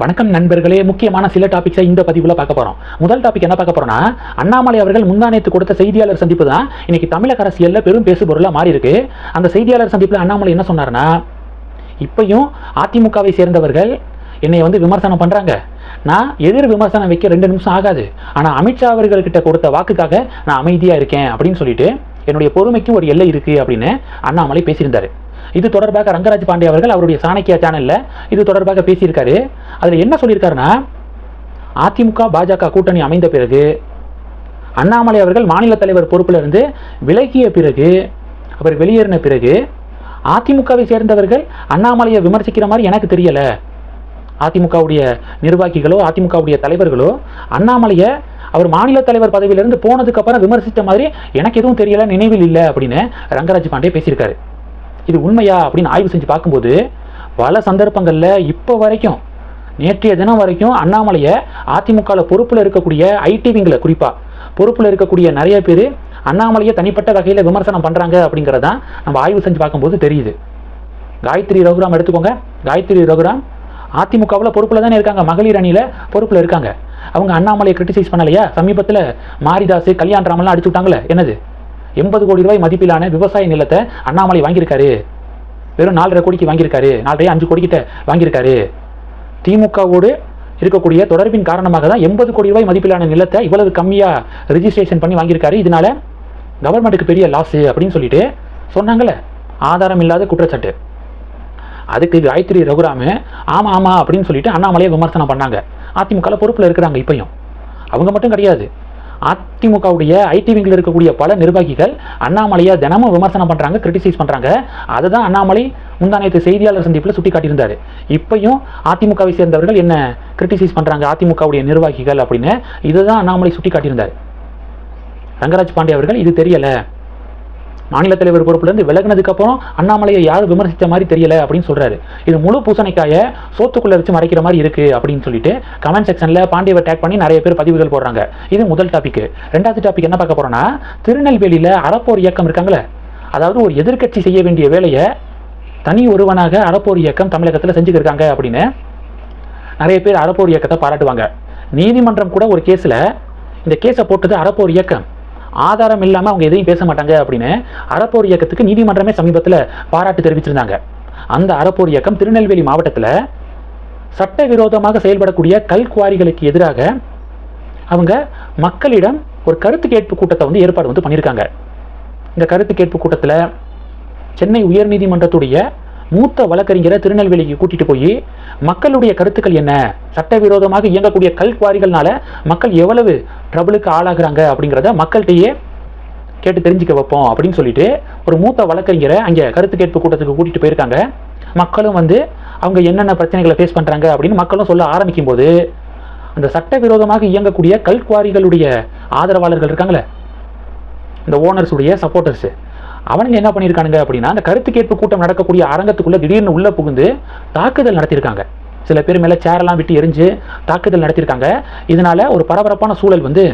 வணக்கம் நண்பர்களே. முக்கியமான சில டாபிக்ஸை இந்த பதிவில் பார்க்க போகிறோம் முதல் டாபிக் என்ன பார்க்க போகிறோம்னா அண்ணாமலை அவர்கள் முந்தானேத்து கொடுத்த செய்தியாளர் சந்திப்பு தான் இன்னைக்கு தமிழக அரசியலில் பெரும் பேசுபொருளாக மாறி இருக்கு அந்த செய்தியாளர் சந்திப்பில் அண்ணாமலை என்ன சொன்னார்னா இப்பையும் அதிமுகவை சேர்ந்தவர்கள் என்னை வந்து விமர்சனம் பண்ணுறாங்க நான் எதிர் விமர்சனம் வைக்க ரெண்டு நிமிஷம் ஆகாது. ஆனால் அமித்ஷா அவர்கள்கிட்ட கொடுத்த வாக்குக்காக நான் அமைதியாக இருக்கேன் அப்படின்னு சொல்லிட்டு என்னுடைய பொறுமைக்கும் ஒரு எல்லை இருக்குது அப்படின்னு அண்ணாமலை பேசியிருந்தார். இது தொடர்பாக ரங்கராஜ் பாண்டே அவர்கள் அவருடைய சாணக்கியா சேனலில் இது தொடர்பாக பேசியிருக்காரு. அதில் என்ன சொல்லியிருக்காருன்னா அதிமுக பாஜக கூட்டணி அமைந்த பிறகு அண்ணாமலை அவர்கள் மாநில தலைவர் பொறுப்பில் இருந்து விலகிய பிறகு அவர் வெளியேறின பிறகு அதிமுகவை சேர்ந்தவர்கள் அண்ணாமலையை விமர்சிக்கிற மாதிரி எனக்கு தெரியல. அதிமுகவுடைய நிர்வாகிகளோ அதிமுகவுடைய தலைவர்களோ அண்ணாமலையை அவர் மாநில தலைவர் பதவியிலிருந்து போனதுக்கப்புறம் விமர்சித்த மாதிரி எனக்கு எதுவும் தெரியல நினைவில் இல்லை அப்படின்னு ரங்கராஜ் பாண்டே பேசியிருக்காரு. இது உண்மையா அப்படின்னு ஆய்வு செஞ்சு பார்க்கும்போது பல சந்தர்ப்பங்களில் இப்போ வரைக்கும் நேற்றைய தினம் வரைக்கும் அண்ணாமலையை அதிமுகவில் பொறுப்பில் இருக்கக்கூடிய ஐடிவிங்களை குறிப்பாக பொறுப்பில் இருக்கக்கூடிய நிறைய பேர் அண்ணாமலையை தனிப்பட்ட வகையில் விமர்சனம் பண்ணுறாங்க அப்படிங்கிறதான் நம்ம ஆய்வு செஞ்சு பார்க்கும்போது தெரியுது. காயத்ரி ரகுராம் எடுத்துக்கோங்க. காயத்ரி ரகுராம் அதிமுகவில் பொறுப்பில் தானே இருக்காங்க. மகளிர் அணியில் பொறுப்பில் இருக்காங்க. அவங்க அண்ணாமலையை கிரிட்டிசைஸ் பண்ணலையா? சமீபத்தில் மாரிதாஸ் கல்யாண் ராமெல்லாம் அடிச்சு விட்டாங்களே. என்னது? எண்பது கோடி ரூபாய் மதிப்பிலான விவசாய நிலத்தை அண்ணாமலை வாங்கியிருக்காரு. வெறும் நாலரை கோடிக்கு வாங்கியிருக்காரு. நாலரை அஞ்சு கோடிக்கிட்ட வாங்கியிருக்காரு. திமுகவோடு இருக்கக்கூடிய தொடர்பின் காரணமாக தான் எண்பது கோடி ரூபாய் மதிப்பிலான நிலத்தை இவ்வளவு கம்மியாக ரிஜிஸ்ட்ரேஷன் பண்ணி வாங்கியிருக்காரு. இதனால கவர்மெண்ட்டுக்கு பெரிய லாஸு அப்படின்னு சொல்லிட்டு சொன்னாங்கல்ல. ஆதாரம் இல்லாத குற்றச்சாட்டு. அதுக்கு காயத்ரி ரகுராமு ஆமாம் ஆமாம் அப்படின்னு சொல்லிட்டு அண்ணாமலையை விமர்சனம் பண்ணாங்க. அதிமுகவில் பொறுப்பில் இருக்கிறாங்க இப்பையும். அவங்க மட்டும் கிடையாது. அதிமுகவுடைய ஐடி விங்கில் இருக்கக்கூடிய பல நிர்வாகிகள் அண்ணாமலையை தினமும் விமர்சனம் பண்ணுறாங்க கிரிட்டிசைஸ் பண்ணுறாங்க அதை தான் அண்ணாமலை முந்தானத்து செய்தியாளர் சந்திப்பில் சுட்டி காட்டியிருந்தார் இப்பயும் அதிமுகவை சேர்ந்தவர்கள் என்ன கிரிட்டிசைஸ் பண்ணுறாங்க அதிமுகவுடைய நிர்வாகிகள் அப்படின்னு இதை தான் அண்ணாமலை சுட்டி காட்டியிருந்தார் ரங்கராஜ் பாண்டே அவர்கள் இது தெரியலை. மாநில தலைவர் பொறுப்புலேருந்து விலகினதுக்கு அப்புறம் அண்ணாமலையை யாரும் விமர்சித்த மாதிரி தெரியல அப்படின்னு சொல்றாரு. இது முழு பூசணிக்காய சோத்துக்குள்ள வச்சு மறைக்கிற மாதிரி இருக்கு அப்படின்னு சொல்லிட்டு கமெண்ட் செக்ஷன்ல பாண்டியவை டேக் பண்ணி நிறைய பேர் பதிவுகள் போடுறாங்க. இது முதல் டாபிக் ரெண்டாவது டாபிக் என்ன பார்க்க போறோம்னா திருநெல்வேலியில அறப்போர் இயக்கம் இருக்காங்களே அதாவது ஒரு எதிர்க்கட்சி செய்ய வேண்டிய வேலையை தனி ஒருவனாக அறப்போர் இயக்கம் தமிழகத்தில் செஞ்சுக்கிருக்காங்க அப்படின்னு நிறைய பேர் அறப்போர் இயக்கத்தை பாராட்டுவாங்க. நீதிமன்றம் கூட ஒரு கேஸில் இந்த கேஸை போட்டது அறப்போர் இயக்கம். ஆதாரம் இல்லாமல் அவங்க எதையும் பேச மாட்டாங்க அப்படின்னு அறப்போர் இயக்கத்துக்கு நீதிமன்றமே சமீபத்தில் பாராட்டு தெரிவிச்சிருந்தாங்க. அந்த அறப்போர் இயக்கம் திருநெல்வேலி மாவட்டத்தில் சட்டவிரோதமாக செயல்படக்கூடிய கல் குவாரிகளுக்கு எதிராக அவங்க மக்களிடம் ஒரு கருத்து கேட்பு கூட்டத்தை வந்து ஏற்பாடு வந்து பண்ணியிருக்காங்க. இந்த கருத்து கேட்பு கூட்டத்தில் சென்னை உயர்நீதிமன்றத்துடைய மூத்த வழக்கறிஞரை திருநெல்வேலிக்கு கூட்டிட்டு போய் மக்களுடைய கருத்துக்கள் என்ன? சட்டவிரோதமாக இயங்கக்கூடிய கல் குவாரிகள்னால மக்கள் எவ்வளவு ட்ரபிளுக்கு ஆளாகிறாங்க அப்படிங்கிறத மக்கள்கிட்டயே கேட்டு தெரிஞ்சுக்க வைப்போம் அப்படின்னு சொல்லிட்டு ஒரு மூத்த வழக்கறிஞரை அங்கே கருத்து கேட்பு கூட்டத்துக்கு கூட்டிகிட்டு போயிருக்காங்க. மக்களும் வந்து அவங்க என்னென்ன பிரச்சனைகளை ஃபேஸ் பண்ணுறாங்க அப்படின்னு மக்களும் சொல்ல ஆரம்பிக்கும் போது அந்த சட்டவிரோதமாக இயங்கக்கூடிய கல்குவாரிகளுடைய ஆதரவாளர்கள் இருக்காங்களே இந்த ஓனர்ஸுடைய சப்போர்ட்டர்ஸு அவனுங்க என்ன பண்ணியிருக்கானுங்க அப்படின்னா அந்த கருத்து கேட்பு கூட்டம் நடக்கக்கூடிய அரங்கத்துக்குள்ளே திடீர்னு உள்ளே புகுந்து தாக்குதல் நடத்தியிருக்காங்க. சில பேர் மேலே சேரெல்லாம் விட்டு எரிஞ்சு தாக்குதல் நடத்தியிருக்காங்க. இதனால் ஒரு பரபரப்பான சூழல் வந்து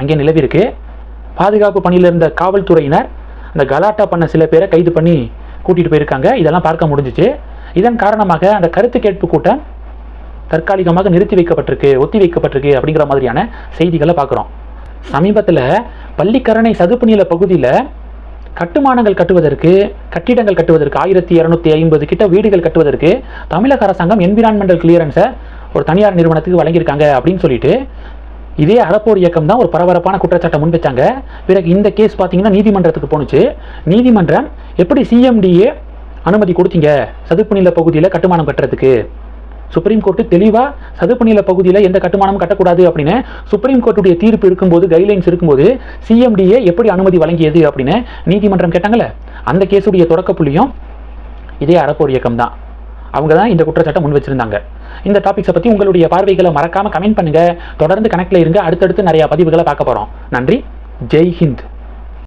அங்கே நிலவி இருக்கு. பாதுகாப்பு பணியில் இருந்த காவல்துறையினர் அந்த கலாட்டா பண்ண சில பேரை கைது பண்ணி கூட்டிகிட்டு போயிருக்காங்க. இதெல்லாம் பார்க்க முடிஞ்சிச்சு. இதன் காரணமாக அந்த கருத்து கேட்பு கூட்டம் தற்காலிகமாக நிறுத்தி வைக்கப்பட்டிருக்கு ஒத்தி வைக்கப்பட்டிருக்கு அப்படிங்கிற மாதிரியான செய்திகளை பார்க்குறோம். சமீபத்தில் பள்ளிக்கரணை சதுப்பு நில பகுதியில் கட்டுமானங்கள் கட்டுவதற்கு கட்டிடங்கள் கட்டுவதற்கு ஆயிரத்தி இரநூத்தி ஐம்பது கிட்ட வீடுகள் கட்டுவதற்கு தமிழக அரசாங்கம் என்விரான்மெண்டல் கிளியரன்ஸை ஒரு தனியார் நிறுவனத்துக்கு வழங்கியிருக்காங்க அப்படின்னு சொல்லிட்டு இதே அறப்போர் இயக்கம் தான் ஒரு பரபரப்பான குற்றச்சாட்டை முன்வைச்சாங்க பிறகு இந்த கேஸ் பார்த்தீங்கன்னா நீதிமன்றத்துக்கு போணுச்சு. நீதிமன்றம் எப்படி சிஎம்டிஏ அனுமதி கொடுத்தீங்க? சதுப்பு நில பகுதியில் கட்டுமானம் கட்டுறதுக்கு. சுப்ரீம் கோர்ட்டு தெளிவாக சதுப்பு நில பகுதியில் எந்த கட்டுமானமும் கட்டக்கூடாது அப்படின்னு சுப்ரீம் கோர்ட்டுடைய தீர்ப்பு இருக்கும்போது கைட்லைன்ஸ் இருக்கும்போது சிஎம்டிஏ எப்படி அனுமதி வழங்கியது அப்படின்னு நீதிமன்றம் கேட்டாங்கல்ல அந்த கேஸுடைய தொடக்க புள்ளியும் இதே அறப்போர் இயக்கம் தான். அவங்க தான் இந்த குற்றச்சாட்டை முன் வச்சிருந்தாங்க. இந்த டாபிக்ஸை பற்றி உங்களுடைய பார்வைகளை மறக்காமல் கமெண்ட் பண்ணுங்கள் தொடர்ந்து கனெக்டில் இருங்க. அடுத்தடுத்து நிறையா பதிவுகளை பார்க்க போகிறோம் நன்றி. ஜெய் ஹிந்த்.